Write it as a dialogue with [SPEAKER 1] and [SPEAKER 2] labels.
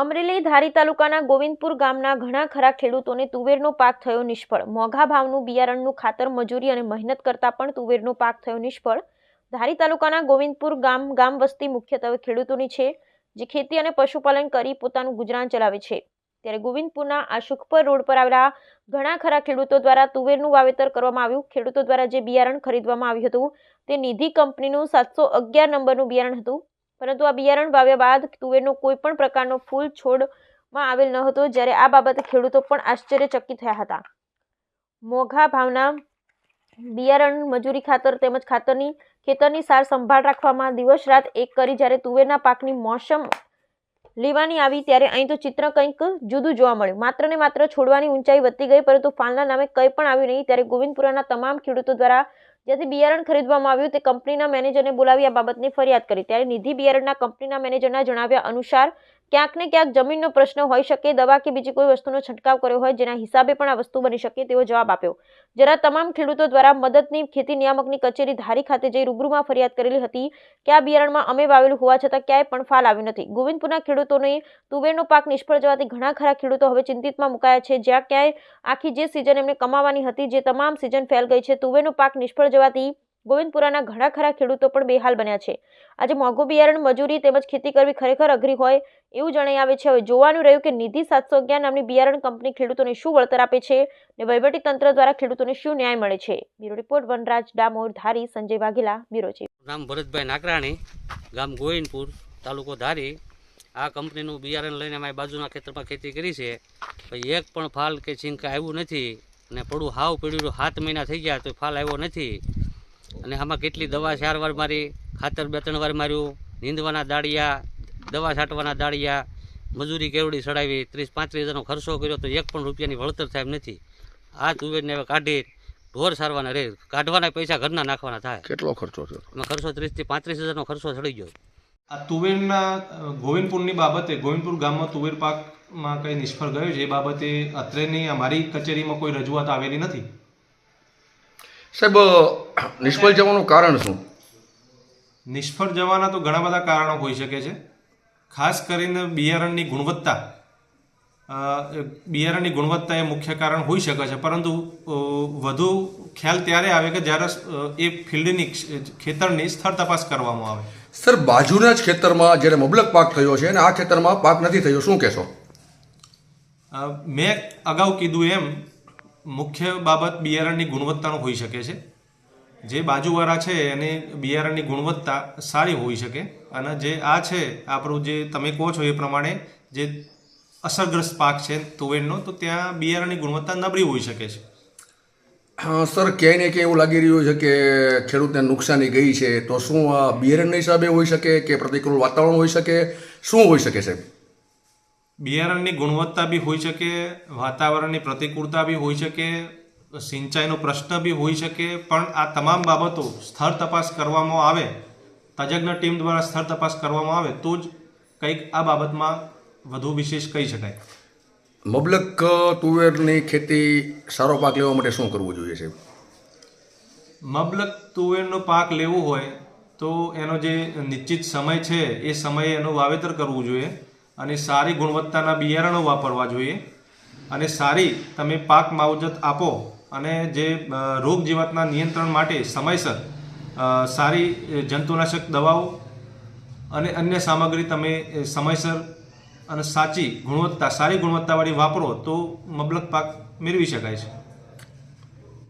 [SPEAKER 1] અમરેલી ધારી તાલુકાના ગોવિંદપુર ગામના ઘણા ખરા ખેડૂતોને તુવેરનો પાક થયો નિષ્ફળ. મોંઘા ભાવનું બિયારણનું ખાતર મજૂરી અને મહેનત કરતાં પણ તુવેરનો પાક થયો નિષ્ફળ. ધારી તાલુકાના ગોવિંદપુર ગામ ગામ વસ્તી મુખ્યત્વે ખેડૂતોની છે, જે ખેતી અને પશુપાલન કરી પોતાનું ગુજરાન ચલાવે છે. ત્યારે ગોવિંદપુરના આશુખપર રોડ પર આવેલા ઘણા ખરા ખેડૂતો દ્વારા તુવેરનું વાવેતર કરવામાં આવ્યું. ખેડૂતો દ્વારા જે બિયારણ ખરીદવામાં આવ્યું હતું, તે નિધિ કંપનીનું સાતસો અગિયાર નંબરનું બિયારણ હતું. પરંતુ આ બિયારણ વાવ્યા બાદ તુવેરનો કોઈ પણ પ્રકારનો ફૂલ છોડમાં આવેલ ન હતો, જ્યારે આ બાબતે ખેડૂતો પણ આશ્ચર્યચકિત થયા હતા. મોઘા ભાવના બિયારણ મજૂરી ખાતર તેમજ ખાતરની ખેતરની સાર સંભાળ રાખવામાં દિવસ રાત એક કરી જ્યારે તુવેરના પાકની મોસમ લેવાની આવી, ત્યારે અહીં તો ચિત્ર કંઈક જુદું જોવા મળ્યું. માત્ર ને માત્ર છોડવાની ઊંચાઈ વધતી ગઈ, પરંતુ ફાલના નામે કંઈ પણ આવ્યું નહીં, ત્યારે ગોવિંદપુરાના તમામ ખેડૂતો દ્વારા જ્યાંથી બિયારણ ખરીદવામાં આવ્યું તે કંપનીના મેનેજરને બોલાવી આ બાબતની ફરિયાદ કરી. ત્યારે નિધિ બિયારણના કંપનીના મેનેજરના જણાવ્યા અનુસાર ક્યાંક ને ક્યાંક જમીનનો પ્રશ્ન હોઈ શકે, દવા કે બીજી કોઈ વસ્તુનો છંટકાવ કર્યો હોય જેના હિસાબે પણ આ વસ્તુ બની શકે તેવો જવાબ આપ્યો. જરા તમામ ખેડૂતો દ્વારા મદદની ખેતી નિયામકની કચેરી ધારી ખાતે જઈ રૂબરૂમાં ફરિયાદ કરેલી હતી. કે આ બિયારણમાં અમે વાવેલું હોવા છતાં ક્યાંય પણ ફાલ આવ્યું નથી. ગોવિંદપુરના ખેડૂતોને તુવેરનો પાક નિષ્ફળ જવાથી ઘણા ખરા ખેડૂતો હવે ચિંતિતમાં મુકાયા છે. જ્યાં ક્યાંય આખી જે સિઝન એમને કમાવાની હતી, જે તમામ સિઝન ફેલ ગઈ છે, તુવેરનો પાક નિષ્ફળ જવાથી ગોવિંદપુરાના ઘણા ખરા ખેડૂતો પણ બેહાલ બન્યા છે. આજે મોંઘું બિયારણ મજૂરી તેમજ ખેતી કરવી ખરેખર અઘરી હોય એવું જણાઈ આવે છે. હવે જોવાનું રહ્યું કે નિધિ સાતસો અગિયાર નામની બિયારણ કંપની ખેડૂતોને શું વળતર આપે છે ને વહીવટી તંત્ર દ્વારા ખેડૂતોને શું ન્યાય મળે છે? Bureau report, Vanraj Damor, Dhari, Sanjay Vaghela, bureau chief
[SPEAKER 2] નામ ભરતભાઈ નાકરાણી, ગામ ગોવિંદપુર, તાલુકો ધારી. આ કંપનીનું બિયારણ લઈને અમારી બાજુના ખેતરમાં ખેતી કરી છે. પછી એક પણ ફાલ કે છીંક આવ્યું નથી અને પડું હાવ પડ્યું સાત મહિના થઈ ગયા તો ફાલ આવ્યો નથી. અને આમાં કેટલી દવા ચાર વાર મારી ખાતર બે ત્રણ વાર માર્યું નીંદવાના દાળિયા દવા છાંટવાના દાળિયા મજૂરી કેવડી ચડાવી ત્રીસ પાંત્રીસ હજારનો ખર્ચો કર્યો તો એક પણ રૂપિયાની વળતર થાય નથી. આ તુવેરને હવે કાઢી ઢોર સારવાના રે કાઢવાના પૈસા ઘરના નાખવાના થાય.
[SPEAKER 3] કેટલો ખર્ચો થયો?
[SPEAKER 2] એમાં ખર્ચો ત્રીસથી પાંત્રીસ હજારનો ખર્ચો ચડી ગયો.
[SPEAKER 4] આ તુવેરના ગોવિંદપુરની બાબતે ગોવિંદપુર ગામમાં તુવેર પાકમાં કંઈ નિષ્ફળ ગયું છે એ બાબતે અત્રેની અમારી કચેરીમાં કોઈ રજૂઆત આવેલી નથી?
[SPEAKER 3] સાહેબ નિષ્ફળ જવાનું કારણ શું?
[SPEAKER 4] નિષ્ફળ જવાના તો ઘણા બધા કારણો હોઈ શકે છે. ખાસ કરીને બિયારણની ગુણવત્તા. બિયારણની ગુણવત્તા એ મુખ્ય કારણ હોઈ શકે છે. પરંતુ વધુ ખ્યાલ ત્યારે આવે કે જ્યારે એ ફિલ્ડની ખેતરની સ્થળ તપાસ કરવામાં આવે.
[SPEAKER 3] સર બાજુના જ ખેતરમાં જ્યારે મબલક પાક થયો છે અને આ ખેતરમાં પાક નથી થયો શું કહેશો?
[SPEAKER 4] મેં અગાઉ કીધું એમ મુખ્ય બાબત બિયારણની ગુણવત્તાનું હોઈ શકે છે. જે બાજુવાળા છે એને બિયારણની ગુણવત્તા સારી હોઈ શકે અને જે આ છે, આપણું જે તમે કહો છો એ પ્રમાણે જે અસરગ્રસ્ત પાક છે તુવેરનો, તો ત્યાં બિયારણની ગુણવત્તા નબળી હોઈ શકે છે.
[SPEAKER 3] સર, ક્યાંય ને ક્યાંય એવું લાગી રહ્યું છે કે ખેડૂતને નુકસાની ગઈ છે. તો શું બિયારણના હિસાબે હોઈ શકે કે પ્રતિકૂળ વાતાવરણ હોઈ શકે? શું હોઈ શકે, સાહેબ?
[SPEAKER 4] બિયારણની ગુણવત્તા બી હોઈ શકે વાતાવરણની પ્રતિકૂળતા બી હોઈ શકે સિંચાઈનો પ્રશ્ન બી હોઈ શકે પણ આ તમામ બાબતો સ્થળ તપાસ કરવામાં આવે તજજ્ઞ ટીમ દ્વારા સ્થળ તપાસ કરવામાં આવે તો જ કંઈક આ બાબતમાં વધુ વિશેષ કહી શકાય.
[SPEAKER 3] મબલક તુવેરની ખેતી સારો પાક લેવા માટે શું કરવું જોઈએ છે
[SPEAKER 4] મબલક તુવેરનો પાક લેવો હોય તો એનો જે નિશ્ચિત સમય છે એ સમયે એનું વાવેતર કરવું જોઈએ. અને સારી ગુણવત્તાના બિયારણો વાપરવા જોઈએ. અને સારી તમે પાક માવજત આપો અને જે રોગ જીવાતના નિયંત્રણ માટે સમયસર સારી જંતુનાશક દવાઓ અને અન્ય સામગ્રી તમે સમયસર અને સાચી ગુણવત્તા, સારી ગુણવત્તાવાળી વાપરો તો મબલક પાક મેળવી શકાય છે.